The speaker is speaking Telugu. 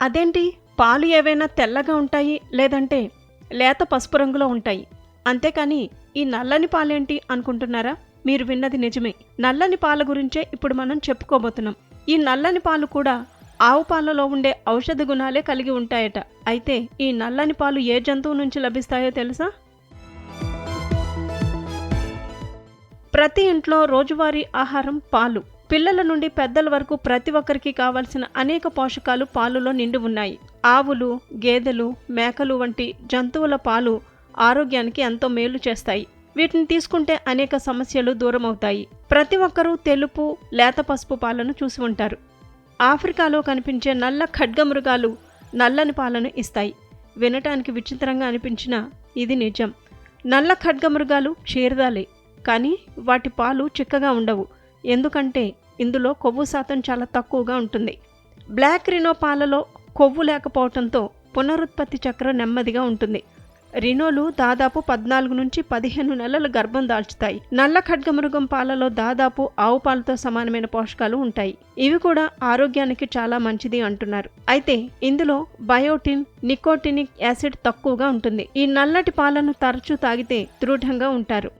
అదేంటి? పాలు ఏవైనా తెల్లగా ఉంటాయి లేదంటే లేత పసుపు రంగులో ఉంటాయి. అంతేకాని ఈ నల్లని పాలేంటి అనుకుంటున్నారా? మీరు విన్నది నిజమే. నల్లని పాల గురించే ఇప్పుడు మనం చెప్పుకోబోతున్నాం. ఈ నల్లని పాలు కూడా ఆవు పాలలో ఉండే ఔషధ గుణాలే కలిగి ఉంటాయట. అయితే ఈ నల్లని పాలు ఏ జంతువు నుంచి లభిస్తాయో తెలుసా? ప్రతి ఇంట్లో రోజువారీ ఆహారం పాలు. పిల్లల నుండి పెద్దల వరకు ప్రతి ఒక్కరికి కావలసిన అనేక పోషకాలు పాలులో నిండి ఉన్నాయి. ఆవులు గేదెలు మేకలు వంటి జంతువుల పాలు ఆరోగ్యానికి ఎంతో మేలు చేస్తాయి. వీటిని తీసుకుంటే అనేక సమస్యలు దూరం అవుతాయి ప్రతి ఒక్కరూ తెలుపు లేత పసుపు పాలను చూసి ఉంటారు. ఆఫ్రికాలో కనిపించే నల్ల ఖడ్గమృగాలు నల్లని పాలను ఇస్తాయి. వినటానికి విచిత్రంగా అనిపించినా ఇది నిజం. నల్ల ఖడ్గమృగాలు క్షీరదాలే. కానీ వాటి పాలు చిక్కగా ఉండవు. ఎందుకంటే ఇందులో కొవ్వు శాతం చాలా తక్కువగా ఉంటుంది. బ్లాక్ రినో పాలలో కొవ్వు లేకపోవడంతో పునరుత్పత్తి చక్రం నెమ్మదిగా ఉంటుంది. రినోలు దాదాపు పద్నాలుగు నుంచి పదిహేను నెలలు గర్భం దాల్చుతాయి. నల్ల ఖడ్గమృగం పాలలో దాదాపు ఆవు పాలతో సమానమైన పోషకాలు ఉంటాయి. ఇవి కూడా ఆరోగ్యానికి చాలా మంచిది అంటున్నారు. అయితే ఇందులో బయోటిన్ నికోటినిక్ యాసిడ్ తక్కువగా ఉంటుంది. ఈ నల్లటి పాలను తరచూ తాగితే దృఢంగా ఉంటారు.